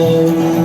Oh.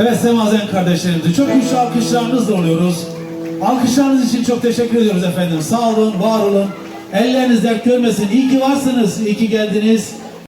Evet Semazen kardeşlerimizi çok güçlü alkışlarınızla oluyoruz. Alkışlarınız için çok teşekkür ediyoruz efendim. Sağ olun, var olun. Elleriniz dert görmesin. İyi ki varsınız, iyi ki geldiniz.